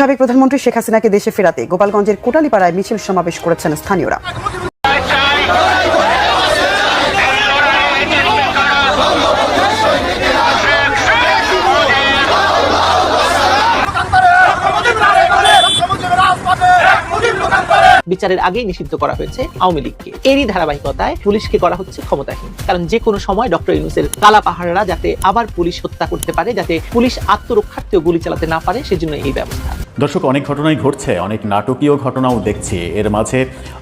সাবেক প্রধানমন্ত্রী শেখ হাসিনাকে দেশে ফেরাতে গোপালগঞ্জের কোটালিপাড়ায় মিছিল সমাবেশ করেছেন স্থানীয়রা। বিচারের আগেই নিষিদ্ধ করা হয়েছে আওয়ামী লীগকে। এরই ধারাবাহিকতায় পুলিশকে করা হচ্ছে ক্ষমতাহীন। কারণ যে কোনো সময় ডক্টর ইউনুসের কালা পাহাড়রা যাতে আবার পুলিশ হত্যা করতে পারে, যাতে পুলিশ আত্মরক্ষার্থেও গুলি চালাতে না পারে, সেজন্য এই ব্যবস্থা। দর্শক, অনেক ঘটনাই ঘটছে, অনেক নাটকীয় ঘটনাও দেখছি। এর মাঝে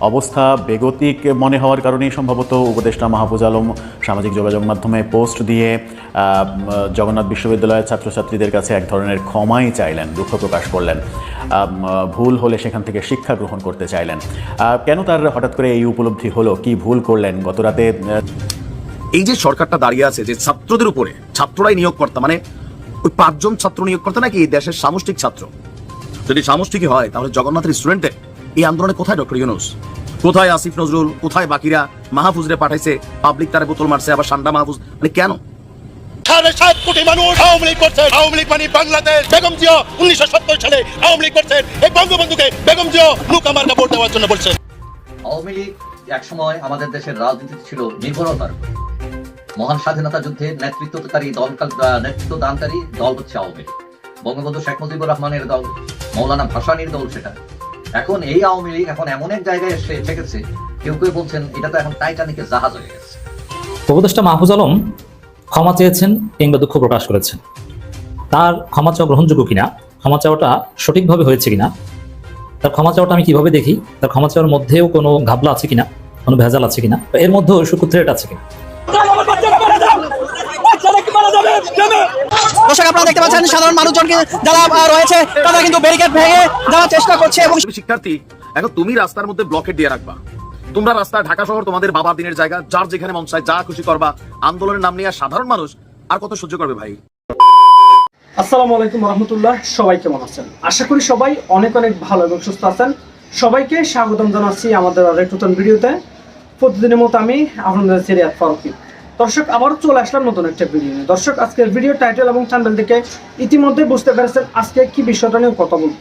অবস্থা বেগতিক মনে হওয়ার কারণেই সম্ভবত উপদেষ্টা মাহফুজ আলম সামাজিক যোগাযোগ মাধ্যমে পোস্ট দিয়ে জগন্নাথ বিশ্ববিদ্যালয়ের ছাত্রছাত্রীদের কাছে এক ধরনের ক্ষমাই চাইলেন, দুঃখ প্রকাশ করলেন। ভুল হলে সেখান থেকে শিক্ষা গ্রহণ করতে চাইলেন। কেন তার হঠাৎ করে এই উপলব্ধি হলো? কি ভুল করলেন? গতরাতে এই যে সরকারটা দাঁড়িয়ে আছে, যে ছাত্রদের উপরে ছাত্ররাই নিয়োগকর্তা মানে ওই পাঁচজন ছাত্র নিয়োগকর্তা নাকি এই দেশের সামষ্টিক ছাত্র? যদি সামষ্টিকই হয়, তাহলে জগন্নাথের স্টুডেন্টে এই আন্দোলনে কোথায় ডক্টর ইউনুস? কোথায় আসিফ নজরুল? কোথায় বাকিরা? মাহফুজরে পাঠাইছে পাবলিক তারে বোতল মারছে, আবার সান্ডা মাহফুজ মানে কেন? সাড়ে সাত কোটি মানুষ। আওয়ামী লীগ করছে। আওয়ামী লীগ মানে বাংলাদেশ। বেগম জিয়া উনিশশো সত্তর সালে আওয়ামী লীগ করছেন। এই বঙ্গবন্ধুকে বেগম নৌকা মার্কা ভোট দেওয়ার জন্য বলছে। আওয়ামী লীগ একসময় আমাদের দেশের রাজনীতি ছিল নির্ভরতার মহান স্বাধীনতা যুদ্ধের নেতৃত্বকারী দল নেতৃত্ব দানকারী দল হচ্ছে আওয়ামী লীগ। বঙ্গবন্ধু শেখ মুজিবুর রহমানের দল মৌলানা ভাসানির দল সেটা। এখন এই আওয়ামী লীগ এখন এমন এক জায়গায় এসে ঠেকেছে কেউ কেউ বলছেন এটা তো এখন টাইটানিকের জাহাজ হয়ে গেছে। উপদেষ্টা মাহফুজ আলম ক্ষমা চেয়েছেন কিংবা দুঃখ প্রকাশ করেছেন। তার ক্ষমা চাওয়া গ্রহণযোগ্য কিনা ক্ষমা চাওয়াটা সঠিকভাবে হয়েছে কিনা তার ক্ষমা চাওয়াটা আমি কীভাবে দেখি তার ক্ষমা চাওয়ার মধ্যেও কোনো ঘাবলা আছে কিনা কোনো ভেজাল আছে কিনা এর মধ্যেও সুখ থ্রেট আছে কিনা? দর্শক আপনারা দেখতে পাচ্ছেন সাধারণ মানুষজনকে যারা রয়েছে তারা কিন্তু ব্যারিকেড ভেঙে যাওয়ার চেষ্টা করছে এবং শিক্ষার্থী এখন তুমি রাস্তার মধ্যে ব্লকেট দিয়ে রাখবা। তোমরা রাস্তায় ঢাকা শহর, তোমাদের বাবার দিনের জায়গা, যার যেখানে মন চায় যা খুশি করবা, আন্দোলনের নাম নিয়ে সাধারণ মানুষ আর কত সহ্য করবে ভাই? আসসালামু আলাইকুম রহমতুল্লাহ সবাই কেমন আছেন? আশা করি সবাই অনেক অনেক ভালো এবং সুস্থ আছেন। সবাইকে স্বাগতম জানাচ্ছি আমাদের আরেক নতুন ভিডিওতে। প্রতিদিনের মতো আমি আপনাদের সিরিয়াত ফারুকি। দর্শক আবার চলে আসলাম নতুন একটা ভিডিও নিয়ে। দর্শক, আজকের ভিডিও টাইটেল এবং চ্যানেল থেকে ইতিমধ্যে বুঝতে পেরেছেন আজকে কি বিষয়টা নিয়ে কথা বলব।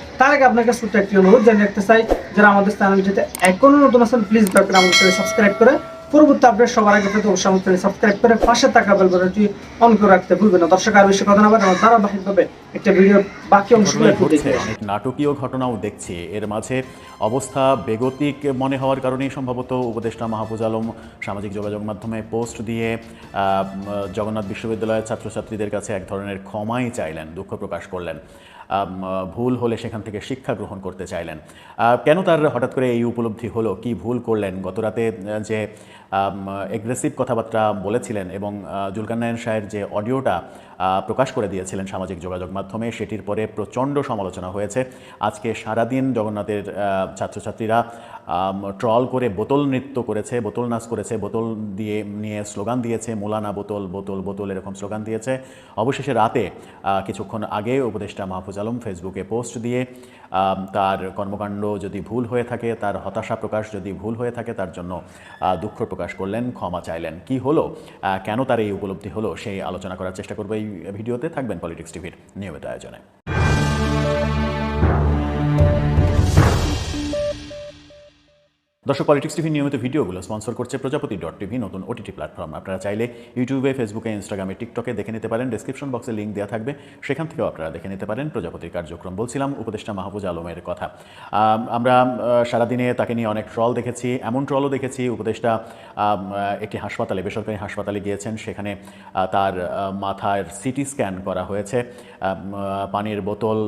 তার আগে আপনাকে ছোট্ট একটি অনুরোধ জানিয়ে রাখতে চাই যারা আমাদের চ্যানেলটিতে এখনও নতুন আছেন প্লিজ দয়া করে আমাদের চ্যানেল সাবস্ক্রাইব করে পরবর্তী আপডেট সবার আগে পেতে অবশ্যই আমাদের চ্যানেল সাবস্ক্রাইব করে পাশে থাকা বেল বাটনটি অন করে রাখতে ভুলবেন না। দর্শক আর বেশি কথা না বলে আমরা ধারাবাহিকভাবে একটা ভিডিওর বাকি অংশগুলো একটু দেখে নাটকীয় ঘটনাও দেখছি। এর মাঝে অবস্থা বেগতিক মনে হওয়ার কারণেই সম্ভবত উপদেষ্টা মাহফুজ আলম সামাজিক যোগাযোগ মাধ্যমে পোস্ট দিয়ে আহ, জগন্নাথ বিশ্ববিদ্যালয়ের ছাত্রছাত্রীদের কাছে এক ধরনের ক্ষমাই চাইলেন দুঃখ প্রকাশ করলেন। ভুল হলে সেখান থেকে শিক্ষা গ্রহণ করতে চাইলেন। কেন তার হঠাৎ করে এই উপলব্ধি হলো? কি ভুল করলেন? গতরাতে যে এগ্রেসিভ কথাবার্তা বলেছিলেন এবং জুলকান্নায়ন শাহের যে অডিওটা প্রকাশ করে দিয়েছিলেন সামাজিক যোগাযোগ মাধ্যমে, সেটির পরে প্রচণ্ড সমালোচনা হয়েছে। আজকে সারাদিন জগন্নাথের ছাত্রছাত্রীরা ট্রল করে বোতল নৃত্য করেছে, বোতল নাচ করেছে, বোতল দিয়ে, নিয়ে স্লোগান দিয়েছে, মোলানা বোতল বোতল বোতল এরকম স্লোগান দিয়েছে। অবশেষে রাতে কিছুক্ষণ আগে উপদেষ্টা মাহফুজ আলম ফেসবুকে পোস্ট দিয়ে তার কর্মকাণ্ড যদি ভুল হয়ে থাকে, তার হতাশা প্রকাশ যদি ভুল হয়ে থাকে, তার জন্য দুঃখ প্রকাশ করলেন, ক্ষমা চাইলেন। কি হলো? কেন তার এই উপলব্ধি হলো? সেই আলোচনা করার চেষ্টা করব এই ভিডিওতে। থাকবেন পলিটিক্স টিভির নিয়মিত আয়োজনে। দর্শক পলিটিক্স টিভি নিয়মিত ভিডিওগুলো স্পন্সর করছে প্রজাপতি ডট টিভি, নতুন ওটিটি প্ল্যাটফর্ম আপনারা চাইলে ইউটিউবে ফেসবুকে ইনস্টাগ্রামে টিকটকে দেখে নিতে পারেন। ডিসক্রিপশন বক্সে লিঙ্ক দেওয়া থাকবে। সেখান থেকেও আপনারা দেখে নিতে পারেন প্রজাপতির কার্যক্রম। বলছিলাম উপদেষ্টা মাহফুজ আলমের কথা। আমরা সারাদিনে তাকে নিয়ে অনেক ট্রল দেখেছি, এমন ট্রলও দেখেছি, উপদেষ্টা একটি হাসপাতালে, বেসরকারি হাসপাতালে গিয়েছেন। সেখানে তার মাথার সিটি স্ক্যান করা হয়েছে। পানির বোতল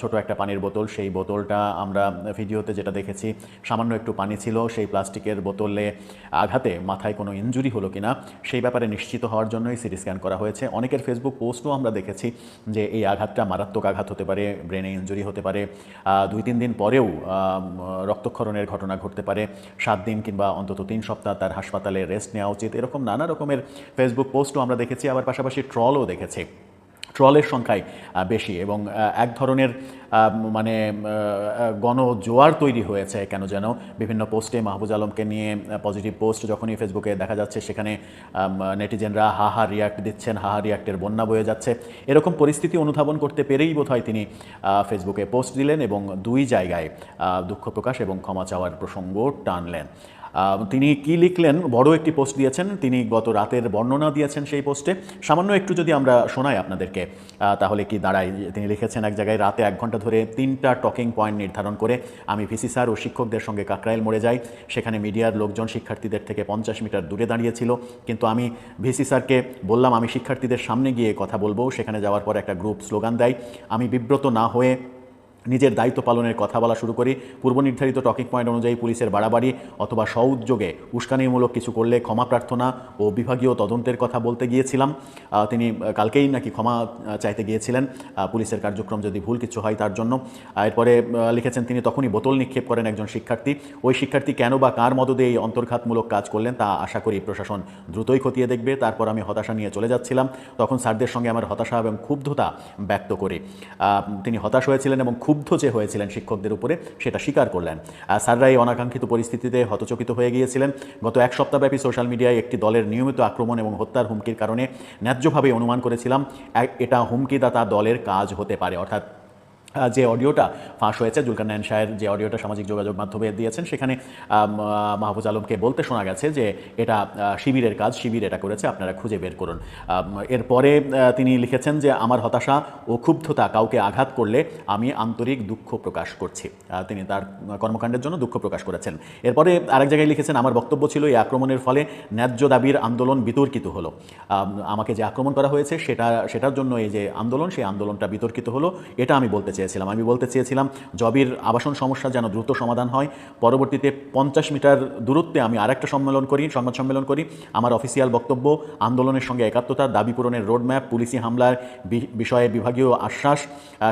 ছোট একটা পানির বোতল। সেই বোতলটা আমরা ভিডিওতে যেটা দেখেছি, সামান্য একটু পানি ছিল। সেই প্লাস্টিকের বোতলে আঘাতে মাথায় কোনো ইনজুরি হলো কিনা, সেই ব্যাপারে নিশ্চিত হওয়ার জন্যই সিটি স্ক্যান করা হয়েছে। অনেকের ফেসবুক পোস্টও আমরা দেখেছি যে এই আঘাতটা মারাত্মক আঘাত হতে পারে, ব্রেনে ইনজুরি হতে পারে দুই তিন দিন পরেও রক্তক্ষরণের ঘটনা ঘটতে পারে, সাত দিন কিংবা অন্তত তিন সপ্তাহ তার হাসপাতালে রেস্ট নেওয়া উচিত, এরকম নানা রকমের ফেসবুক পোস্টও আমরা দেখেছি, আবার পাশাপাশি ট্রলও দেখেছি। ট্রলের সংখ্যায় বেশি এবং এক ধরনের মানে গণজোয়ার তৈরি হয়েছে কেন যেন। বিভিন্ন পোস্টে মাহবুজ আলমকে নিয়ে পজিটিভ পোস্ট যখনই ফেসবুকে দেখা যাচ্ছে, সেখানে নেটিজেনরা হা হা রিয়াক্ট দিচ্ছেন, হা হা রিয়াক্টের বন্যা বয়ে যাচ্ছে। এরকম পরিস্থিতি অনুধাবন করতে পেরেই বোধহয় তিনি ফেসবুকে পোস্ট দিলেন এবং দুই জায়গায় দুঃখ প্রকাশ এবং ক্ষমা চাওয়ার প্রসঙ্গ টানলেন। তিনি কি লিখলেন? বড় একটি পোস্ট দিয়েছেন। তিনি গত রাতের বর্ণনা দিয়েছেন সেই পোস্টে। সামান্য একটু যদি আমরা শোনাই আপনাদেরকে তাহলে কি দাঁড়ায়? তিনি লিখেছেন, এক জায়গায় রাতে এক ঘণ্টা ধরে তিনটা টকিং পয়েন্ট নির্ধারণ করে আমি ভিসি স্যার ও শিক্ষকদের সঙ্গে কাকরাইল মরে যাই। সেখানে মিডিয়ার লোকজন শিক্ষার্থীদের থেকে পঞ্চাশ মিটার দূরে দাঁড়িয়েছিল। কিন্তু আমি ভিসি স্যারকে বললাম, আমি শিক্ষার্থীদের সামনে গিয়ে কথা বলব। সেখানে যাওয়ার পর একটা গ্রুপ স্লোগান দেয়। আমি বিব্রত না হয়ে নিজের দায়িত্ব পালনের কথা বলা শুরু করি। পূর্ব নির্ধারিত টকিং পয়েন্ট অনুযায়ী পুলিশের বাড়াবাড়ি অথবা সউদ্যোগে উস্কানিমূলক কিছু করলে ক্ষমা প্রার্থনা ও বিভাগীয় তদন্তের কথা বলতে গিয়েছিলাম। তিনি কালকেই নাকি ক্ষমা চাইতে গিয়েছিলেন। পুলিশের কার্যক্রম যদি ভুল কিছু হয় তার জন্য। এরপরে লিখেছেন তিনি, তখনই বোতল নিক্ষেপ করেন একজন শিক্ষার্থী। ওই শিক্ষার্থী কেন বা কার মদদে এই অন্তর্ঘাতমূলক কাজ করলেন তা আশা করি প্রশাসন দ্রুতই খতিয়ে দেখবে। তারপর আমি হতাশা নিয়ে চলে যাচ্ছিলাম। তখন স্যারদের সঙ্গে আমার হতাশা এবং ক্ষুব্ধতা ব্যক্ত করি। তিনি হতাশ হয়েছিলেন এবং ক্ষুব্ধ যে হয়েছিলেন শিক্ষকদের উপরে সেটা স্বীকার করলেন। আহ, স্যাররা এই অনাকাঙ্ক্ষিত পরিস্থিতিতে হতচকিত হয়ে গিয়েছিলেন। গত এক সপ্তাহব্যাপী সোশ্যাল মিডিয়ায় একটি দলের নিয়মিত আক্রমণ এবং হত্যার হুমকির কারণে ন্যায্যভাবে অনুমান করেছিলাম এটা হুমকিদাতা দলের কাজ হতে পারে। অর্থাৎ যে অডিওটা ফাঁস হয়েছে জুলকার শাহের যে অডিওটা সামাজিক যোগাযোগ মাধ্যমে দিয়েছেন, সেখানে মাহফুজ আলমকে বলতে শোনা গেছে যে এটা শিবিরের কাজ, শিবির এটা করেছে, আপনারা খুঁজে বের করুন। এরপরে তিনি লিখেছেন যে, আমার হতাশা ও ক্ষুব্ধতা কাউকে আঘাত করলে আমি আন্তরিক দুঃখ প্রকাশ করছি। তিনি তার কর্মকাণ্ডের জন্য দুঃখ প্রকাশ করেছেন। এরপরে আরেক জায়গায় লিখেছেন, আমার বক্তব্য ছিল এই আক্রমণের ফলে ন্যায্য দাবির আন্দোলন বিতর্কিত হলো। আমাকে যে আক্রমণ করা হয়েছে, সেটা, সেটার জন্য এই যে আন্দোলন, সেই আন্দোলনটা বিতর্কিত হলো, এটা আমি বলতে চেয়েছিলাম। আমি বলতে চেয়েছিলাম, জবির আবাসন সমস্যা যেন দ্রুত সমাধান হয়। পরবর্তীতে পঞ্চাশ মিটার দূরত্বে আমি আরেকটা সম্মেলন করি, সংবাদ সম্মেলন করি। আমার অফিসিয়াল বক্তব্য, আন্দোলনের সঙ্গে একাত্মতা, দাবি পূরণের রোডম্যাপ পুলিশি হামলার বিষয়ে বিভাগীয় আশ্বাস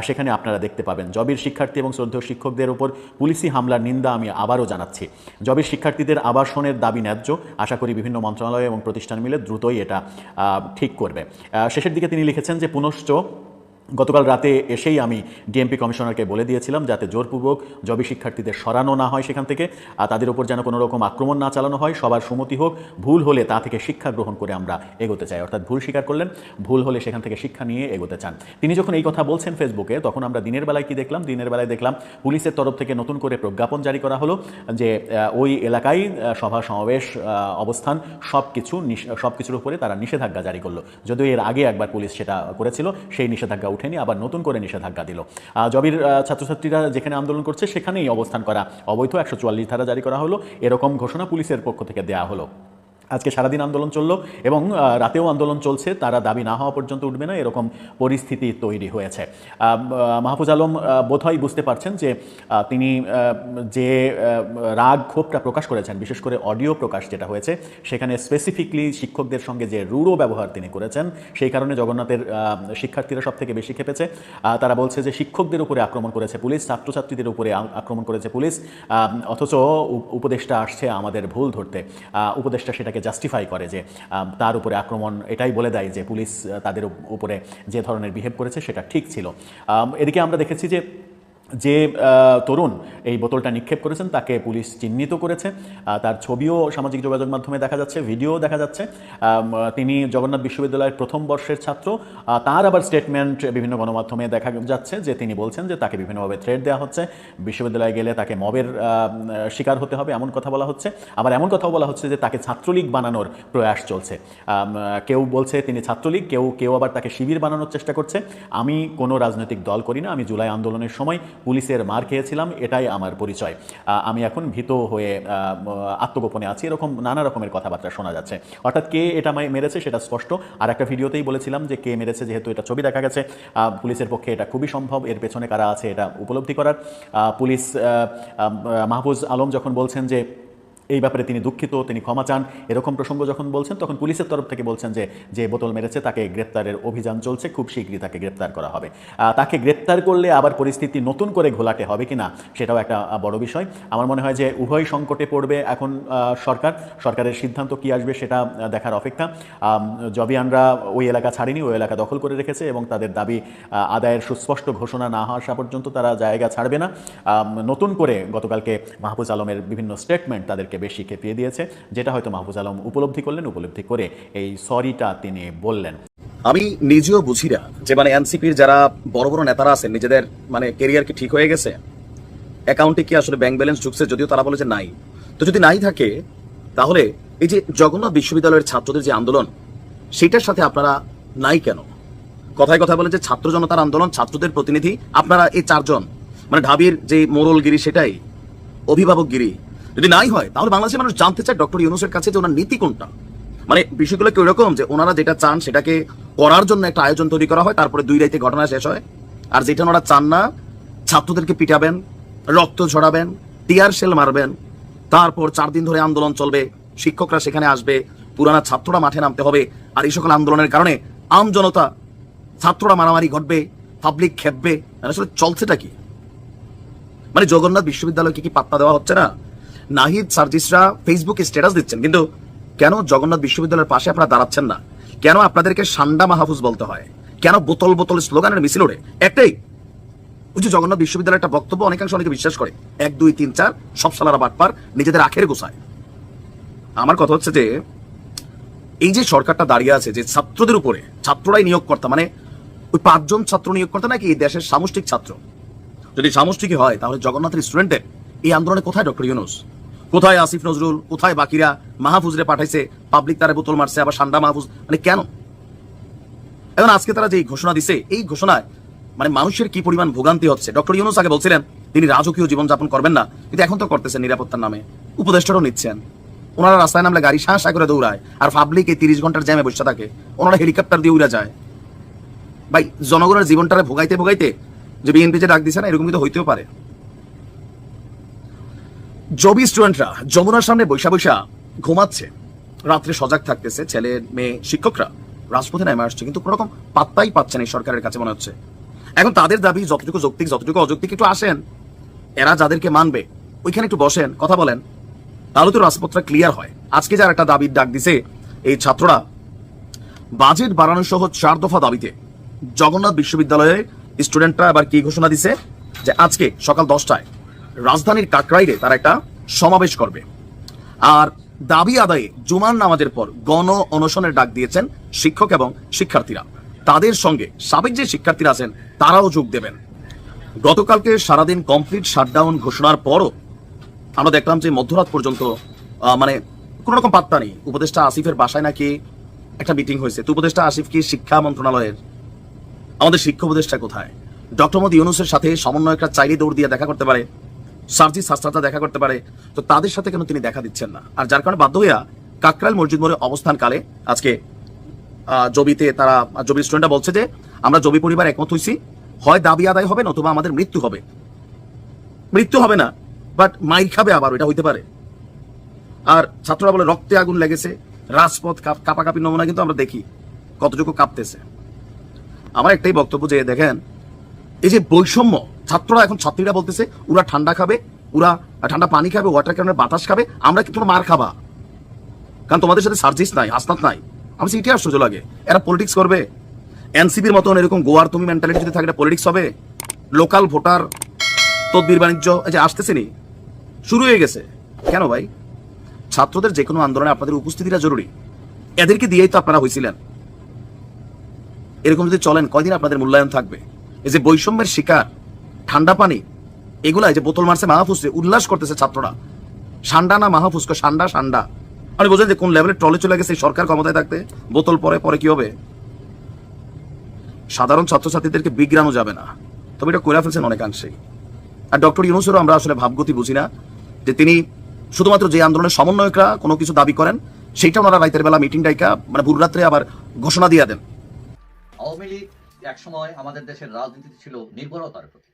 সেখানে আপনারা দেখতে পাবেন। জবির শিক্ষার্থী এবং শ্রদ্ধেয় শিক্ষকদের উপর পুলিশি হামলার নিন্দা আমি আবারও জানাচ্ছি। জবির শিক্ষার্থীদের আবাসনের দাবি ন্যায্য। আশা করি বিভিন্ন মন্ত্রণালয় এবং প্রতিষ্ঠান মিলে দ্রুতই এটা ঠিক করবে। শেষের দিকে তিনি লিখেছেন যে, পুনশ্চ গতকাল রাতে এসেই আমি ডিএমপি কমিশনারকে বলে দিয়েছিলাম যাতে জোরপূর্বক জবি শিক্ষার্থীদের সরানো না হয় সেখান থেকে, আর তাদের উপর যেন কোনো রকম আক্রমণ না চালানো হয়, সবার সুমতি হোক, ভুল হলে তা থেকে শিক্ষা গ্রহণ করে আমরা এগোতে চাই। অর্থাৎ ভুল স্বীকার করলেন, ভুল হলে সেখান থেকে শিক্ষা নিয়ে এগোতে চান। তিনি যখন এই কথা বলছেন ফেসবুকে, তখন আমরা দিনের বেলায় কি দেখলাম? দিনের বেলায় দেখলাম পুলিশের তরফ থেকে নতুন করে প্রজ্ঞাপন জারি করা হলো যে ওই এলাকায় সভা সমাবেশ অবস্থান সব কিছু সব কিছুর উপরে তারা নিষেধাজ্ঞা জারি করল। যদিও এর আগে একবার পুলিশ সেটা করেছিল, সেই নিষেধাজ্ঞা উঠেনি আবার নতুন করে নিষেধাজ্ঞা দিল। জবির ছাত্রছাত্রীরা যেখানে আন্দোলন করছে সেখানেই অবস্থান করা অবৈধ। একশো চুয়াল্লিশ ধারা জারি করা হলো। এরকম ঘোষণা পুলিশের পক্ষ থেকে দেওয়া হলো। আজকে সারাদিন আন্দোলন চলল এবং রাতেও আন্দোলন চলছে তারা দাবি না হওয়া পর্যন্ত উঠবে না এরকম পরিস্থিতি তৈরি হয়েছে। মাহফুজ আলম বোধহয় বুঝতে পারছেন যে তিনি যে রাগ ক্ষোভটা প্রকাশ করেছেন বিশেষ করে অডিও প্রকাশ যেটা হয়েছে সেখানে স্পেসিফিকলি শিক্ষকদের সঙ্গে যে রূঢ় ব্যবহার তিনি করেছেন সেই কারণে জগন্নাথের শিক্ষার্থীরা সব থেকে বেশি খেপেছে। তারা বলছে যে শিক্ষকদের উপরে আক্রমণ করেছে পুলিশ ছাত্রছাত্রীদের উপরে আক্রমণ করেছে পুলিশ অথচ উপ- উপদেষ্টা আসছে আমাদের ভুল ধরতে। আহ, উপদেষ্টা সেটাকে জাস্টিফাই করে যে তার উপরে আক্রমণ এটাই বলে দেয় যে, পুলিশ তাদের উপরে যে ধরনের বিহেভ করেছে সেটা ঠিক ছিল। এদিকে আমরা দেখেছি যে যে তরুণ এই বোতলটা নিক্ষেপ করেছেন, তাকে পুলিশ চিহ্নিত করেছে। তার ছবিও সামাজিক যোগাযোগ মাধ্যমে দেখা যাচ্ছে, ভিডিও দেখা যাচ্ছে। তিনি জগন্নাথ বিশ্ববিদ্যালয়ের প্রথম বর্ষের ছাত্র। তার আবার স্টেটমেন্ট বিভিন্ন গণমাধ্যমে দেখা যাচ্ছে যে, তিনি বলছেন যে, তাকে বিভিন্নভাবে থ্রেড দেওয়া হচ্ছে। বিশ্ববিদ্যালয়ে গেলে তাকে মবের শিকার হতে হবে এমন কথা বলা হচ্ছে। আবার এমন কথাও বলা হচ্ছে যে, তাকে ছাত্রলীগ বানানোর প্রয়াস চলছে। কেউ বলছে তিনি ছাত্রলীগ, কেউ কেউ আবার তাকে শিবির বানানোর চেষ্টা করছে। আমি কোনো রাজনৈতিক দল করি না, আমি জুলাই আন্দোলনের সময় পুলিশের মার খেয়েছিলাম, এটাই আমার পরিচয়। আমি এখন ভীত হয়ে আত্মগোপনে আছি, এরকম নানা রকমের কথাবার্তা শোনা যাচ্ছে। অর্থাৎ কে এটা মেরেছে সেটা স্পষ্ট। আর একটা ভিডিওতেই বলেছিলাম যে কে মেরেছে, যেহেতু এটা ছবি দেখা গেছে পুলিশের পক্ষে এটা খুবই সম্ভব, এর পেছনে কারা আছে এটা উপলব্ধি করার। পুলিশ মাহফুজ আলম যখন বলছেন যে এই ব্যাপারে তিনি দুঃখিত, তিনি ক্ষমা চান। এরকম প্রসঙ্গ যখন বলছেন, তখন পুলিশের তরফ থেকে বলছেন যে যে বোতল মেরেছে তাকে গ্রেপ্তারের অভিযান চলছে, খুব শীঘ্রই তাকে গ্রেপ্তার করা হবে। তাকে গ্রেপ্তার করলে আবার পরিস্থিতি নতুন করে ঘোলাটে হবে কিনা, সেটাও একটা বড় বিষয়। আমার মনে হয় যে উভয় সংকটে পড়বে এখন সরকার। সরকারের সিদ্ধান্ত কি আসবে সেটা দেখার অপেক্ষা। জবিয়ানরা ওই এলাকা ছাড়েনি, ওই এলাকা দখল করে রেখেছে এবং তাদের দাবি আদায়ের সুস্পষ্ট ঘোষণা না হওয়া আসা পর্যন্ত তারা জায়গা ছাড়বে না। নতুন করে গতকালকে মাহফুজ আলমের বিভিন্ন স্টেটমেন্ট তাদেরকে বেশি খেপিয়ে দিয়েছে, যেটা হয়তো মাহফুজ আলম উপলব্ধি করলেন, উপলব্ধি করে এই সরিটা তিনি বললেন। আমি নিজেও বুঝি না যে মানে এনসিপির যারা বড় বড় নেতারা আছেন, নিজেদের মানে কেরিয়ার কি ঠিক হয়ে গেছে? অ্যাকাউন্টে কি আসলে ব্যাংক ব্যালেন্স ঢুকছে যদিও তারা বলে যে নাই। তো যদি নাই থাকে, তাহলে এই যে জগন্নাথ বিশ্ববিদ্যালয়ের ছাত্রদের যে আন্দোলন, সেটার সাথে আপনারা নাই কেন? কথায় কথা বলে যে ছাত্র জনতার আন্দোলন, ছাত্রদের প্রতিনিধি, আপনারা এই চারজন মানে ঢাবির যে মোরলগিরি সেটাই, অভিভাবকগিরি যদি নাই হয়, তাহলে বাংলাদেশের মানুষ জানতে চায় ডক্টর ইউনুসের কাছে যে ওনার নীতি কোনটা। মানে বিষয়গুলো কি ওইরকম যে ওনারা যেটা চান সেটাকে করার জন্য একটা আয়োজন তৈরি করা হয়, তারপরে দুই রাইতে ঘটনা শেষ হয়। আর যেটা ওনারা চান না, ছাত্রদেরকে পিটাবেন, রক্ত ঝরাবেন, টিয়ার শেল মারবেন, তারপর চার দিন ধরে আন্দোলন চলবে, শিক্ষকরা সেখানে আসবে, পুরানা ছাত্ররা মাঠে নামতে হবে, আর এই সকল আন্দোলনের কারণে আম জনতা, ছাত্ররা মারামারি ঘটবে পাবলিক খেপবে আসলে চলছেটা কি? মানে জগন্নাথ বিশ্ববিদ্যালয়কে কি পাত্তা দেওয়া হচ্ছে না? নাহিদ সার্জিসরা ফেসবুকে স্ট্যাটাস দিচ্ছেন। কিন্তু কেন জগন্নাথ বিশ্ববিদ্যালয়ের পাশে আপনারা দাঁড়াচ্ছেন না? কেন আপনাদেরকে সান্ডা মাহফুজ বলতে হয়? কেন বোতল বোতল স্লোগানের মিছিল ওড়ে একটাই, ওই জগন্নাথ বিশ্ববিদ্যালয়ের একটা বক্তব্য অনেকাংশ অনেকে বিশ্বাস করে। এক, দুই, তিন, চার, সব সালারা বাটপার নিজেদের আখের গোসায় আমার কথা হচ্ছে যে, এই যে সরকারটা দাঁড়িয়ে আছে, যে ছাত্রদের উপরে, ছাত্ররাই নিয়োগকর্তা মানে ওই পাঁচজন ছাত্র নিয়োগকর্তা নাকি এই দেশের সামষ্টিক ছাত্র? যদি সামষ্টিকই হয়, তাহলে জগন্নাথের স্টুডেন্টের এই আন্দোলনে কোথায় ডক্টর ইউনুস? কোথায় আসিফ নজরুল? কোথায় বাকিরা? মাহফুজরে পাঠাইছে পাবলিক তারে বোতল মারছে, আবার সান্ডা মাহফুজ? মানে কেন? এখন আজকে তারা যে ঘোষণা দিছে, এই ঘোষণায় মানে মানুষের কি পরিমাণ ভোগান্তি হচ্ছে? ডক্টর ইউনুস আগে বলছিলেন, তিনি রাজকীয় জীবনযাপন করবেন না, কিন্তু এখন তো করতেছেন নিরাপত্তার নামে। উপদেষ্টারও নিচ্ছেন। ওনারা রাস্তায় নামলে গাড়ি শাঁ শাঁ করে দৌড়ায়, আর পাবলিক এই তিরিশ ঘণ্টার জ্যামে বসে থাকে। ওনারা হেলিকপ্টার দিয়ে উড়া যায়। ভাই, জনগণের জীবনটারে ভোগাইতে ভোগাইতে যে বিএনপি যে ডাক দিছে না এরকম কিন্তু হইতেও পারে। জবি স্টুডেন্টরা যমুনার সামনে বৈশা বৈশা ঘুমাচ্ছে। রাত্রে সজাগ থাকতেছে ছেলে, মেয়ে, শিক্ষকরা। রাজপথে নেমে আসছে, কিন্তু কোনো রকম পাত্তাই পাচ্ছেন এই সরকারের কাছে মনে হচ্ছে। এখন তাদের দাবি, যতটুকু যৌক্তিক, যতটুকু অযৌক্তিক, একটু আসেন। এরা যাদেরকে মানবে, ওইখানে একটু বসেন, কথা বলেন। তাহলে তো রাজপথটা ক্লিয়ার হয়। আজকে যার একটা দাবির ডাক দিছে, এই ছাত্ররা বাজেট বাড়ানো সহ চার দফা দাবিতে জগন্নাথ বিশ্ববিদ্যালয়ে স্টুডেন্টরা আবার কি ঘোষণা দিছে? যে আজকে সকাল দশটায় রাজধানীর কাকরাইলে তারা একটা সমাবেশ করবে। আর দাবি আদায়ে জুমার নামাজের পর গণ অনশনের ডাক দিয়েছেন শিক্ষক এবং শিক্ষার্থীরা। তাদের সঙ্গে সাবেক যে শিক্ষার্থীরা আছেন, তারাও যোগ দেবেন। গতকালকে সারাদিন কমপ্লিট শাটডাউন ঘোষণার পরও আমরা দেখলাম যে মধ্যরাত পর্যন্ত মানে কোন রকম পাত্তা নেই। উপদেষ্টা আসিফের বাসায় নাকি একটা মিটিং হয়েছে। তো উপদেষ্টা আসিফ কি শিক্ষা মন্ত্রণালয়ের? আমাদের শিক্ষা উপদেষ্টা কোথায়? ডক্টর মোদী ইউনুসের সাথে সমন্বয়করা চাইলে দৌড় দিয়ে দেখা করতে পারে। সার্জি শাস্ত্রাটা দেখা করতে পারে, তো তাদের সাথে কেন তিনি দেখা দিচ্ছেন না? আর যার কারণে বাধ্য হইয়া কাকরাইল মসজিদ মোড়ে অবস্থানকালে আজকে জবিতে তারা জবি স্টুডেন্টরা বলছে যে, আমরা জবি পরিবার একমত হইছি। হয় দাবি আদায় হবে, নতুবা আমাদের মৃত্যু হবে। মৃত্যু হবে না বাট মাইর খাবে আবার এটা হইতে পারে। আর ছাত্ররা বলে, রক্তে আগুন লেগেছে, রাজপথ কাপ- কাপাকাপি নমুনা কিন্তু আমরা দেখি, কতটুকু কাঁপতেছে। আমার একটাই বক্তব্য যে, দেখেন এই যে বৈষম্য, ছাত্ররা এখন ছাত্রীরা বলতেছে, ওরা ঠান্ডা খাবে, ওরা ঠান্ডা পানি খাবে ওয়াটার ক্যানের বাতাস খাবে, আমরা কি তোমার মার খাবা? কারণ তোমাদের সাথে সার্জিস নাই আসনাত নাই। আমি এটাই আশ্চর্য লাগে। এরা পলিটিক্স করবে। এনসিপির মতন এরকম গোয়ার তুমি মেন্টালিটি যদি থাকে পলিটিক্স হবে। লোকাল ভোটার তদবির বাণিজ্য, এই যে আসতেছে নি, শুরু হয়ে গেছে। কেন ভাই? ছাত্রদের যে কোনো আন্দোলনে আপনাদের উপস্থিতিটা জরুরি। এদেরকে দিয়েই তো আপনারা হয়েছিলেন এরকম যদি চলেন, কয়দিন আপনাদের মূল্যায়ন থাকবে? এই যে বৈষম্যের শিকার, ঠান্ডা পানি এগুলা যে বোতল মারছে মাহফুজে উল্লাস করতেছে ছাত্ররা। সান্ডা না মাহফুজকে সান্ডা সান্ডা। আপনি বোঝেন যে কোন লেভেলে টলে চলে গেছে সরকার ক্ষমতায় থাকতে? বোতল পরে পরে কি হবে? সাধারণ ছাত্রছাত্রীদেরকে বিগ্রানো যাবে না। তবে এটা করে ফেলছেন অনেকাংশেই। আর ডক্টর ইউনুসেরও আমরা আসলে ভাবগতি বুঝি না, যে তিনি শুধুমাত্র যে আন্দোলনের সমন্বয়করা কোনো কিছু দাবি করেন, সেইটা ওনারা রাইতের বেলা মিটিং ডাইকা মানে ভোর রাত্রে আবার ঘোষণা দিয়ে দেন। আওয়ামী লীগ একসময় আমাদের দেশের রাজনীতিতে ছিল নির্ভরতার প্রতি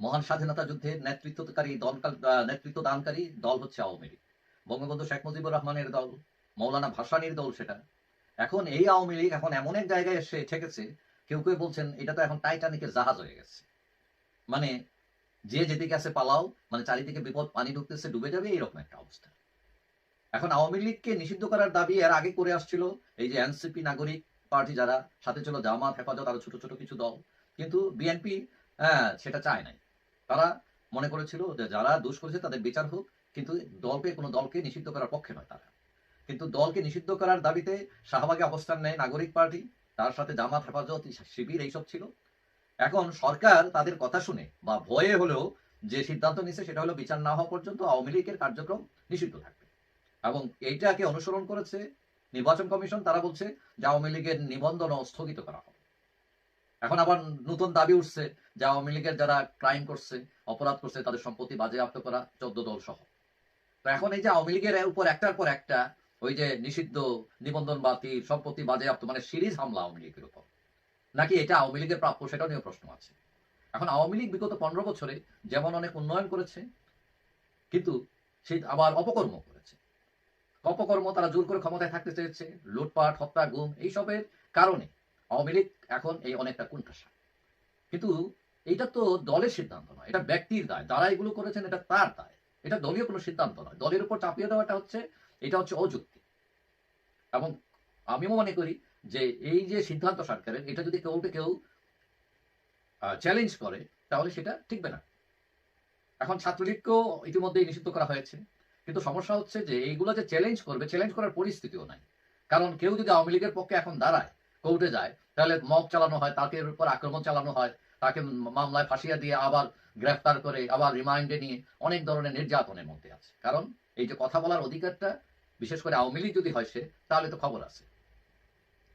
মহান স্বাধীনতা যুদ্ধের নেতৃত্বকারী দল নেতৃত্ব দানকারী দল হচ্ছে আওয়ামী লীগ। বঙ্গবন্ধু শেখ মুজিবুর রহমানের দল, মৌলানা ভাসানির দল সেটা। এখন এই আওয়ামী লীগ এখন এমন এক জায়গায় এসে ঠেকেছে, কেউ কেউ বলছেন এটা তো এখন টাইটানিকের জাহাজ হয়ে গেছে। মানে যে যেদিকে আছে পালাও মানে চারিদিকে বিপদ পানি ঢুকতেছে, ডুবে যাবে, এইরকম একটা অবস্থা। এখন আওয়ামী লীগকে নিষিদ্ধ করার দাবি এর আগে করে আসছিল এই যে এনসিপি নাগরিক পার্টি যারা, সাথে ছিল জামাত হেফাজত, আরও ছোট ছোট কিছু দল কিন্তু বিএনপি হ্যাঁ সেটা চায় নাই। তারা মনে করেছিল যে যারা দোষ করেছে তাদের বিচার হোক, কিন্তু দলকে, কোনো দলকে নিষিদ্ধ করার পক্ষে নয় তারা। কিন্তু দলকে নিষিদ্ধ করার দাবিতে শাহবাগে অবস্থান নেয় নাগরিক পার্টি, তার সাথে জামাত হেফাজত, শিবির, এইসব ছিল। এখন সরকার তাদের কথা শুনে, বা ভয়ে হলেও যে সিদ্ধান্ত নিছে সেটা হলো বিচার না হওয়া পর্যন্ত আওয়ামী লীগের কার্যক্রম নিষিদ্ধ থাকবে। এবং এইটাকে অনুসরণ করেছে নির্বাচন কমিশন, তারা বলছে যে আওয়ামী লীগের নিবন্ধন স্থগিত করা হবে। এখন আবার নতুন দাবি উঠছে যে আওয়ামী লীগের যারা ক্রাইম করছে, অপরাধ করছে, তাদের সম্পত্তি বাজেয়াপ্ত করা চোদ্দ দল সহ। তো এখন এই যে আওয়ামী লীগের উপর একটার পর একটা ওই যে নিষিদ্ধ নিবন্ধন বাতিল, সম্পত্তি বাজেয়াপ্ত মানে সিরিজ হামলা আওয়ামী লীগের উপর। নাকি এটা আওয়ামী লীগের প্রাপ্য সেটা নিয়ে প্রশ্ন আছে। এখন আওয়ামী লীগ বিগত পনেরো বছরে যেমন অনেক উন্নয়ন করেছে, কিন্তু সে আবার অপকর্ম করেছে। অপকর্ম তারা জোর করে ক্ষমতায় থাকতে চেয়েছে, লুটপাট, হত্যা, গুম, এইসবের কারণে। আওয়ামী লীগ এখন এই অনেকটা কুণ্ঠাসা। কিন্তু এটা তো দলের সিদ্ধান্ত নয়, এটা ব্যক্তির দায়। যারা এগুলো করেছেন, এটা তার দায়। এটা দলীয় কোনো সিদ্ধান্ত নয়। দলের উপর চাপিয়ে দেওয়াটা হচ্ছে, এটা হচ্ছে অযুক্তি এবং আমিও মনে করি যে এই যে সিদ্ধান্ত সরকারের, এটা যদি কেউ কেউ চ্যালেঞ্জ করে, তাহলে সেটা ঠিকবে না। এখন ছাত্রলীগকেও ইতিমধ্যেই নিষিদ্ধ করা হয়েছে। কিন্তু সমস্যা হচ্ছে যে এইগুলো যে চ্যালেঞ্জ করবে চ্যালেঞ্জ করার পরিস্থিতিও নাই। কারণ কেউ যদি আওয়ামী লীগের পক্ষে এখন দাঁড়ায় কোর্টে যায়, তাহলে মব চালানো হয়, তাকে উপর আক্রমণ চালানো হয়, তাকে মামলায় ফাঁসিয়ে দিয়ে আবার গ্রেফতার করে, আবার রিমাইন্ডে নিয়ে অনেক ধরনের নির্যাতনের মধ্যে আছে। কারণ এই যে কথা বলার অধিকারটা, বিশেষ করে আওয়ামী লীগ যদি হয় সে, তাহলে তো খবর আছে।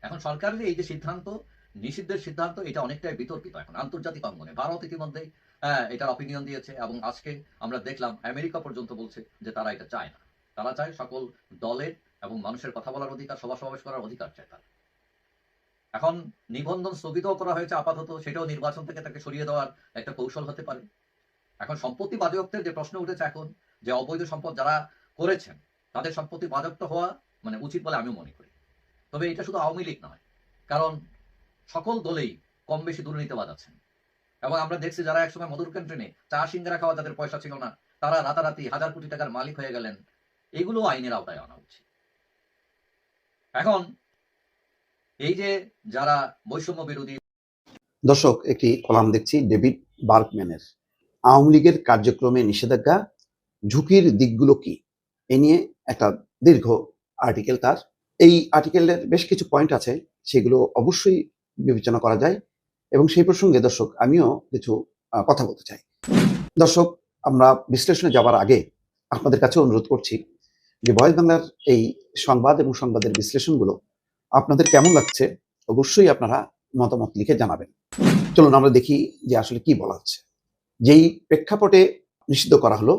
এখন সরকারের এই যে সিদ্ধান্ত, নিষিদ্ধের সিদ্ধান্ত, এটা অনেকটাই বিতর্কিত এখন আন্তর্জাতিক অঙ্গনে। ভারত ইতিমধ্যেই হ্যাঁ, এটার অপিনিয়ন দিয়েছে এবং আজকে আমরা দেখলাম আমেরিকা পর্যন্ত বলছে যে তারা এটা চায় না। তারা চায় সকল দলের এবং মানুষের কথা বলার অধিকার সভা সমাবেশ করার অধিকার চায় তারা। এখন নিবন্ধন স্থগিত করা হয়েছে আপাতত সেটাও নির্বাচন থেকে তাকে সরিয়ে দেওয়ার একটা কৌশল হতে পারে। এখন সম্পত্তি বাজেয়াপ্তের যে প্রশ্ন উঠেছে এখন যে অবৈধ সম্পদ যারা করেছেন তাদের সম্পত্তি বাজেয়াপ্ত হওয়া মানে উচিত বলে আমিও মনে করি। তবে এটা শুধু আওয়ামী লীগ নয় কারণ সকল দলেই কম বেশি দুর্নীতিবাদ আছেন। এবং আমরা দেখছি যারা একসময় মধুর ক্যান্টিনে চা সিঙ্গারা খাওয়া যাদের পয়সা ছিল না, তারা রাতারাতি হাজার কোটি টাকার মালিক হয়ে গেলেন। এগুলো আইনের আওতায় আনা উচিত। এখন এই যে যারা বৈষম্য বিরোধী দর্শক, একটি কলাম দেখছি ডেভিড বার্কম্যানের। আওয়ামী লীগের কার্যক্রমে নিষেধাজ্ঞা, ঝুঁকির দিকগুলো কি? এ নিয়ে একটা দীর্ঘ আর্টিকেল তার। এই আর্টিকেলের বেশ কিছু পয়েন্ট আছে, সেগুলো অবশ্যই বিবেচনা করা যায়। এবং সেই প্রসঙ্গে, দর্শক, আমিও কিছু কথা বলতে চাই। দর্শক, আমরা বিশ্লেষণে যাওয়ার আগে আপনাদের কাছে অনুরোধ করছি যে ভয়েস বাংলার এই সংবাদ এবং সংবাদের বিশ্লেষণগুলো আপনাদের কেমন লাগছে অবশ্যই আপনারা মতামত লিখে জানাবেন। চলুন আমরা দেখি যে আসলে কি বলা হচ্ছে। যেই প্রেক্ষাপটে নিষিদ্ধ করা হলো,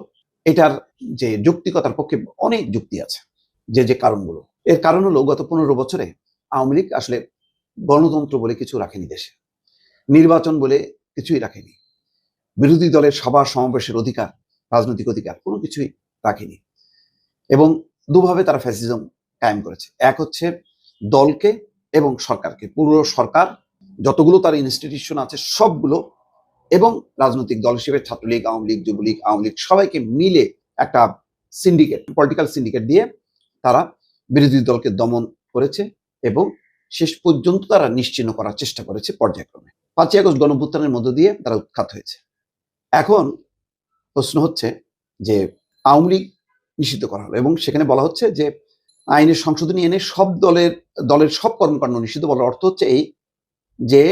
এটার যে যৌক্তিকতার পক্ষে অনেক যুক্তি আছে, যে যে কারণগুলো। এর কারণ হলো, গত পনেরো বছরে আওয়ামী লীগ আসলে গণতন্ত্র বলে কিছু রাখেনি দেশে। নির্বাচন বলে কিছুই রাখেনি। বিরোধী দলের সভা সমাবেশের অধিকার, রাজনৈতিক অধিকার কোনো কিছুই রাখেনি এবং দুভাবে তারা ফ্যাসিজম কায়েম করেছে। এক হচ্ছে দলকে এবং সরকারকে। পুরো সরকার, যতগুলো তার ইনস্টিটিউশন আছে সবগুলো এবং রাজনৈতিক দল হিসেবে ছাত্রলীগ, আওয়ামী লীগ, যুবলীগ, আওয়ামী লীগ সবাইকে মিলে একটা সিন্ডিকেট পলিটিক্যাল সিন্ডিকেট দিয়ে তারা বিরোধী দলকে দমন করেছে এবং শেষ পর্যন্ত তারা নিশ্চিহ্ন করার চেষ্টা করেছে পর্যায়ক্রমে। পাঁচই আগস্ট গণভুত্থানের মধ্য দিয়ে তারা উৎখাত হয়েছে। এখন প্রশ্ন হচ্ছে যে আওয়ামী লীগ নিষিদ্ধ করা হলো এবং সেখানে বলা হচ্ছে যে আইনের সংশোধনী এনে সব দলের দলের সব কর্মকাণ্ড নিষিদ্ধ বলার অর্থ হচ্ছে এই যে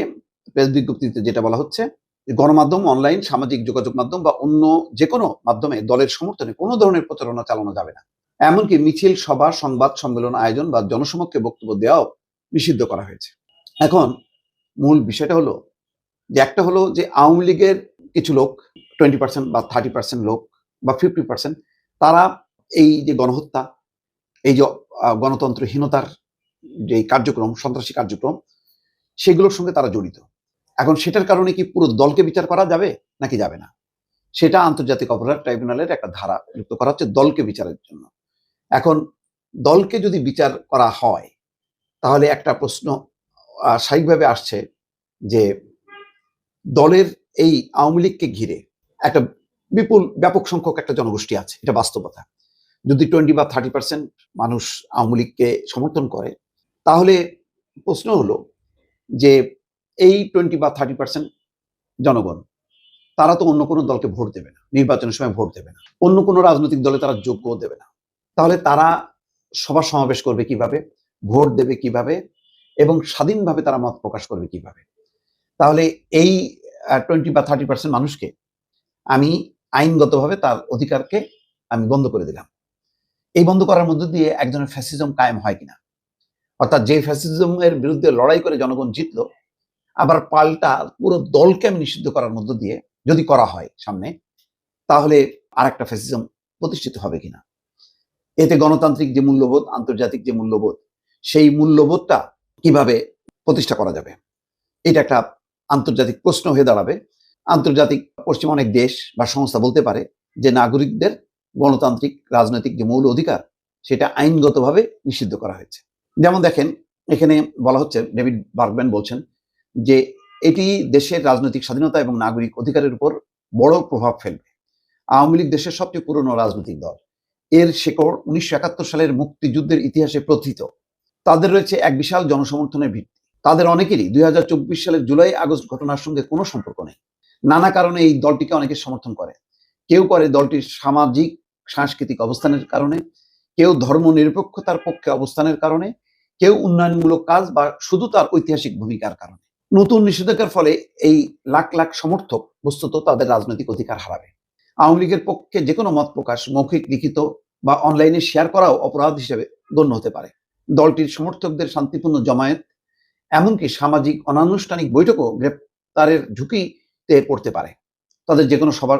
প্রেস বিজ্ঞপ্তিতে যেটা বলা হচ্ছে গণমাধ্যম, অনলাইন, সামাজিক যোগাযোগ মাধ্যম বা অন্য যে কোনো মাধ্যমে দলের সমর্থনে কোনো ধরনের প্রচারণা চালানো যাবে না। এমনকি মিছিল, সভা, সংবাদ সম্মেলন আয়োজন বা জনসমক্ষে বক্তব্য দেওয়াও নিষিদ্ধ করা হয়েছে। এখন মূল বিষয়টা হলো যে একটা হলো যে আওয়ামী লীগের কিছু লোক টোয়েন্টি পার্সেন্ট বা থার্টি পার্সেন্ট লোক বা ফিফটি পার্সেন্ট তারা এই যে গণহত্যা, এই যে গণতন্ত্রহীনতার যে কার্যক্রম, সন্ত্রাসী কার্যক্রম, সেগুলোর সঙ্গে তারা জড়িত। এখন সেটার কারণে কি পুরো দলকে বিচার করা যাবে নাকি যাবে না? সেটা আন্তর্জাতিক অপরাধ ট্রাইব্যুনালের একটা ধারা যুক্ত করা হচ্ছে দলকে বিচারের জন্য। এখন দলকে যদি বিচার করা হয়, তাহলে একটা প্রশ্ন স্বাভাবিকভাবে আসছে যে দলের এই আওয়ামী লীগকে ঘিরে একটা বিপুল, ব্যাপক সংখ্যক একটা জনগোষ্ঠী আছে, এটা বাস্তবতা। যদি টোয়েন্টি বা থার্টি পার্সেন্ট মানুষ আওয়ামী লীগকে সমর্থন করে, তাহলে প্রশ্ন হলো যে এই টোয়েন্টি বা থার্টি পার্সেন্ট জনগণ, তারা তো অন্য কোনো দলকে ভোট দেবে না, নির্বাচনের সময় ভোট দেবে না। অন্য কোনো রাজনৈতিক দলে তারা যোগ্য দেবে না। তাহলে তারা সভা সমাবেশ করবে কীভাবে, ভোট দেবে কীভাবে, এবং স্বাধীনভাবে তারা মত প্রকাশ করবে কীভাবে? তাহলে এই টোয়েন্টি বা থার্টি পার্সেন্ট মানুষকে আমি আইনগতভাবে তার অধিকারকে আমি বন্ধ করে দিলাম। এই বন্ধ করার মধ্য দিয়ে একজনের ফ্যাসিজম কায়েম হয় কিনা? অর্থাৎ যে ফ্যাসিজমের বিরুদ্ধে লড়াই করে জনগণ জিতলো, আবার পাল্টা পুরো দলকে আমি নিষিদ্ধ করার মধ্য দিয়ে যদি করা হয় সামনে, তাহলে আর একটা ফ্যাসিজম প্রতিষ্ঠিত হবে কিনা? এতে গণতান্ত্রিক যে মূল্যবোধ, আন্তর্জাতিক যে মূল্যবোধ, সেই মূল্যবোধটা কীভাবে প্রতিষ্ঠা করা যাবে? এটা একটা আন্তর্জাতিক প্রশ্ন হয়ে দাঁড়াবে। আন্তর্জাতিক পশ্চিম অনেক দেশ বা সংস্থা বলতে পারে যে নাগরিকদের গণতান্ত্রিক, রাজনৈতিক যে মৌল অধিকার, সেটা আইনগতভাবে নিষিদ্ধ করা হয়েছে। যেমন দেখেন, এখানে বলা হচ্ছে, ডেভিড বার্গম্যান বলছেন যে এটি দেশের রাজনৈতিক স্বাধীনতা এবং নাগরিক অধিকারের উপর বড় প্রভাব ফেলবে। আওয়ামী লীগ দেশের সবচেয়ে পুরনো রাজনৈতিক দল। এর শেকড় উনিশশো একাত্তর সালের মুক্তিযুদ্ধের ইতিহাসে প্রথিত। তাদের রয়েছে এক বিশাল জনসমর্থনের ভিত্তি। তাদের অনেকেরই দুই হাজার চব্বিশ সালের জুলাই, আগস্ট ঘটনার সঙ্গে কোনো সম্পর্ক নেই। নানা কারণে এই দলটিকে অনেকে সমর্থন করে। কেউ করে দলটির সামাজিক, সাংস্কৃতিক অবস্থানের কারণে, কেউ ধর্ম নিরপেক্ষতার পক্ষে অবস্থানের কারণে, কেউ উন্নয়নমূলক কাজ বা শুধু তার ঐতিহাসিক ভূমিকার কারণে। নতুন নিষেধাজ্ঞার ফলে এই লাখ লাখ সমর্থক বস্তুত তাদের রাজনৈতিক অধিকার হারাবে। আওয়ামী লীগের পক্ষে যে কোনো মত প্রকাশ মৌখিক, লিখিত বা অনলাইনে শেয়ার করাও অপরাধ হিসেবে গণ্য হতে পারে। দলটির সমর্থকদের শান্তিপূর্ণ জমায়েত এমনকি সামাজিক অনানুষ্ঠানিক বৈঠকও গ্রেপ্তারের ঝুঁকিতে পড়তে পারে। তাদের যে কোনো সবার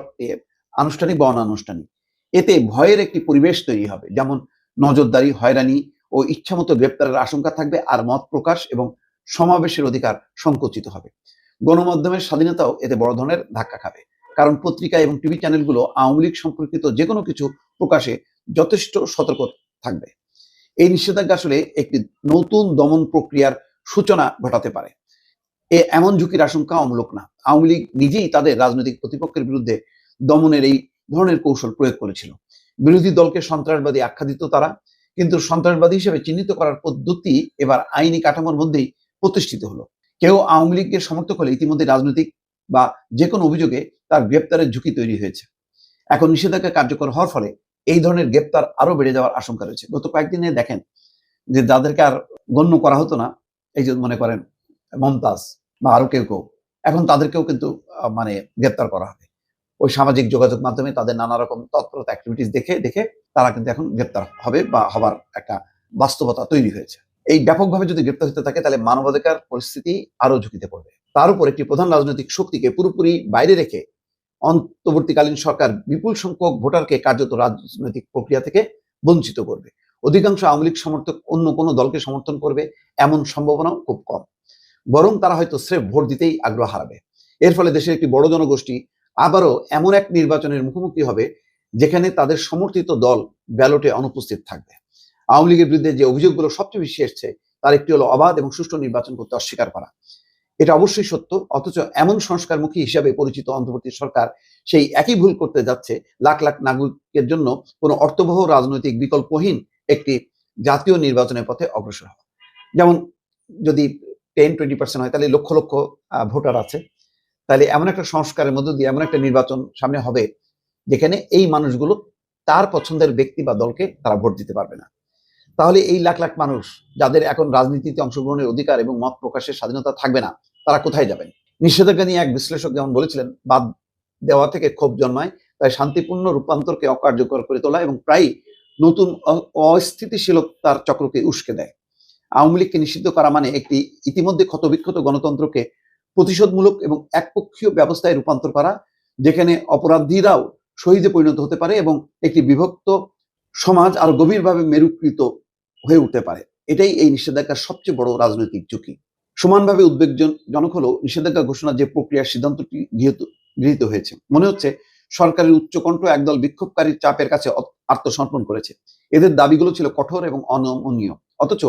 আনুষ্ঠানিক বা অনানুষ্ঠানিক। এতে ভয়ের একটি পরিবেশ তৈরি হবে। যেমন নজরদারি, হয়রানি ও ইচ্ছামতো গ্রেপ্তারের আশঙ্কা থাকবে আর মত প্রকাশ এবং সমাবেশের অধিকার সংকুচিত হবে। গণমাধ্যমের স্বাধীনতাও এতে বড় ধরনের ধাক্কা খাবে। কারণ পত্রিকা এবং টিভি চ্যানেলগুলো আওয়ামী লীগ সম্পর্কিত যে কোনো কিছু প্রকাশে যথেষ্ট সতর্ক থাকবে। এই নিষেধাজ্ঞা আসলে একটি নতুন দমন প্রক্রিয়ার সূচনা ঘটাতে পারে। এ এমন ঝুঁকির আশঙ্কা অমূলক না। আওয়ামী লীগ নিজেই তাদের রাজনৈতিক প্রতিপক্ষের বিরুদ্ধে দমনের এই ধরনের কৌশল প্রয়োগ করেছিল। বিরোধী দলকে সন্ত্রাসবাদী আখ্যা দিত তারা, কিন্তু সন্ত্রাসবাদী হিসেবে চিহ্নিত করার পদ্ধতি এবার আইনি কাঠামোর মধ্যেই প্রতিষ্ঠিত হলো। কেউ আওয়ামী লীগের সমর্থক হলে ইতিমধ্যে রাজনৈতিক বা যে কোনো অভিযোগে তার গ্রেপ্তারের ঝুঁকি তৈরি হয়েছে। এখন নিষেধাজ্ঞা কার্যকর হওয়ার ফলে এই ধরনের গ্রেপ্তার আরও বেড়ে যাওয়ার আশঙ্কা রয়েছে। গত কয়েকদিনে দেখেন যে যাদেরকে আর গণ্য করা হতো না। এই যে মনে করেন মমতাজ বা আরও কেউ কেউ, এখন তাদেরকেও কিন্তু মানে গ্রেপ্তার করা হবে। ওই সামাজিক যোগাযোগ মাধ্যমে তাদের নানা রকম তৎপরতা অ্যাক্টিভিটিস দেখে দেখে তারা কিন্তু এখন গ্রেপ্তার হবে বা হবার একটা বাস্তবতা তৈরি হয়েছে। এই ব্যাপকভাবে যদি গ্রেপ্তার হতে থাকে, তাহলে মানবাধিকার পরিস্থিতি আরও ঝুঁকিতে পড়বে। তার উপর একটি প্রধান রাজনৈতিক শক্তিকে পুরোপুরি বাইরে রেখে অন্তর্বর্তীকালীন সরকার বিপুল সংখ্যক ভোটারকে কার্যত রাজনৈতিক প্রক্রিয়া থেকে বঞ্চিত করবে। অধিকাংশ আওয়ামী লীগ সমর্থক অন্য কোনো দলকে সমর্থন করবে এমন সম্ভাবনাও খুব কম। বরং তারা হয়তো স্রেফ ভোট দিতেই আগ্রহ হারাবে। এর ফলে দেশের একটি বড় জনগোষ্ঠী আবারও এমন এক নির্বাচনের মুখোমুখি হবে যেখানে তাদের সমর্থিত দল ব্যালটে অনুপস্থিত থাকবে। আওয়ামী লীগের বিরুদ্ধে যে অভিযোগগুলো সবচেয়ে বেশি এসছে, তার একটি হলো অবাধ এবং সুষ্ঠু নির্বাচন করতে অস্বীকার করা। এটা অবশ্যই সত্য, অথচ এমন সংস্কারমুখী হিসাবে পরিচিত অন্তর্বর্তী সরকার সেই একই ভুল করতে যাচ্ছে লাখ লাখ নাগরিকের জন্য কোনো অর্থবহ রাজনৈতিক বিকল্পহীন একটি জাতীয় নির্বাচনের পথে অগ্রসর হওয়া। যেমন যদি টেন টোয়েন্টি পার্সেন্ট হয়, তাহলে লক্ষ লক্ষ ভোটার আছে। তাহলে এমন একটা সংস্কারের মধ্য দিয়ে এমন একটা নির্বাচন সামনে হবে, যেখানে এই মানুষগুলো তার পছন্দের ব্যক্তি বা দলকে তারা ভোট দিতে পারবে না। তাহলে এই লাখ লাখ মানুষ, যাদের এখন রাজনীতিতে অংশগ্রহণের অধিকার এবং মত প্রকাশের স্বাধীনতা থাকবে না, তারা কোথায় যাবেন? নিষেধাজ্ঞা নিয়ে এক বিশ্লেষক যেমন বলেছিলেন, বাদ দেওয়া থেকে ক্ষোভ জন্মায়, তাই শান্তিপূর্ণ রূপান্তরকে অকার্যকর করে তোলা এবং প্রায় নতুন অস্থিতিশীলতার চক্রকে উস্কে দেয়। আওয়ামী লীগকে নিষিদ্ধ করা মানে একটি ইতিমধ্যে ক্ষতবিক্ষত গণতন্ত্রকে প্রতিশোধমূলক এবং একপক্ষীয় ব্যবস্থায় রূপান্তর করা, যেখানে অপরাধীরাও শহীদে পরিণত হতে পারে এবং একটি বিভক্ত সমাজ আরও গভীরভাবে মেরুকৃত হয়ে উঠতে পারে। এটাই এই নিষেধাজ্ঞার সবচেয়ে বড় রাজনৈতিক ঝুঁকি। সমানভাবে উদ্বেগজনক হলো নিষেধাজ্ঞা ঘোষণার যে প্রক্রিয়ার সিদ্ধান্তটি গৃহীত হয়েছে। মনে হচ্ছে সরকারের উচ্চকণ্ঠ একদল বিক্ষোভকারীর চাপের কাছে আত্মসমর্পণ করেছে। এদের দাবিগুলো ছিল কঠোর এবং অনমনীয়। অথচ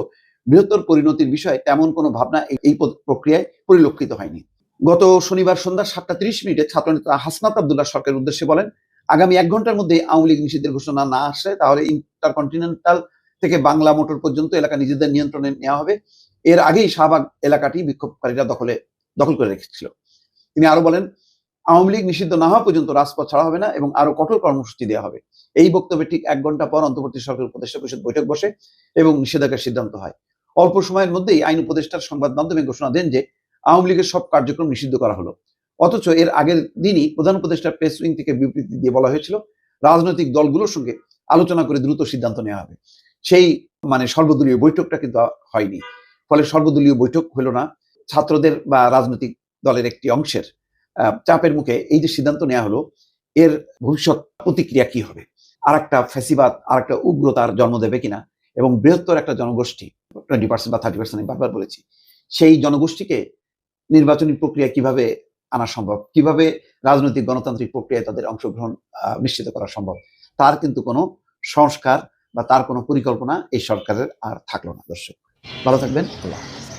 বৃহত্তর পরিণতির বিষয়ে তেমন কোনো ভাবনা এই- প্রক্রিয়ায় পরিলক্ষিত হয়নি। গত শনিবার সন্ধ্যা সাতটা তিরিশ মিনিটে ছাত্রনেতা হাসনাত আবদুল্লাহ সরকারের উদ্দেশ্যে বলেন, আগামী এক ঘণ্টার মধ্যে আওয়ামী লীগ নিষিদ্ধের ঘোষণা না আসে তাহলে ইন্টারকন্টিনেন্টাল থেকে বাংলা মোটর পর্যন্ত এলাকা নিজেদের নিয়ন্ত্রণে নেওয়া হবে। এর আগেই শাহবাগ এলাকাটি বিক্ষোভকারীরা দখলে দখল করে রেখেছিল। তিনি আরও বলেন আওয়ামী লীগ নিষিদ্ধ না হওয়া পর্যন্ত রাজপথ ছাড়া হবে না এবং আরও কঠোর কর্মসূচি দেওয়া হবে। এই বক্তব্যে ঠিক এক ঘণ্টা পর অন্তর্বর্তী সরকার উপদেষ্টা পরিষদ বৈঠক বসে এবং নিষেধাজ্ঞার সিদ্ধান্ত হয়। অল্প সময়ের মধ্যেই আইন উপদেষ্টার সংবাদ মাধ্যমে ঘোষণা দেন যে, আওয়ামী লীগের সব কার্যক্রম নিষিদ্ধ করা হলো। অথচ এর আগের দিনই প্রধান উপদেষ্টার প্রেস উইং থেকে বিবৃতি দিয়ে বলা হয়েছিল, রাজনৈতিক দলগুলোর সঙ্গে আলোচনা করে দ্রুত সিদ্ধান্ত নেওয়া হবে। সেই মানে সর্বদলীয় বৈঠকটা কিন্তু হয়নি। ফলে সর্বদলীয় বৈঠক হলো না। ছাত্রদের বা রাজনৈতিক দলের একটি অংশের চাপের মুখে এই যে সিদ্ধান্ত নেওয়া হলো, এর ভবিষ্যৎ প্রতিক্রিয়া কি হবে? আর একটা ফ্যাসিবাদ আর একটা উগ্রতার জন্ম দেবে কিনা? এবং বৃহত্তর একটা জনগোষ্ঠী টোয়েন্টি পার্সেন্ট বা থার্টি পার্সেন্ট বারবার বলেছি, সেই জনগোষ্ঠীকে নির্বাচনী প্রক্রিয়া কীভাবে আনা সম্ভব? কীভাবে রাজনৈতিক গণতান্ত্রিক প্রক্রিয়ায় তাদের অংশগ্রহণ নিশ্চিত করা সম্ভব? তার কিন্তু কোনো সংস্কার বা তার কোনো পরিকল্পনা এই সরকারের আর থাকল না, দর্শক। ভালো থাকবেন, আল্লাহ।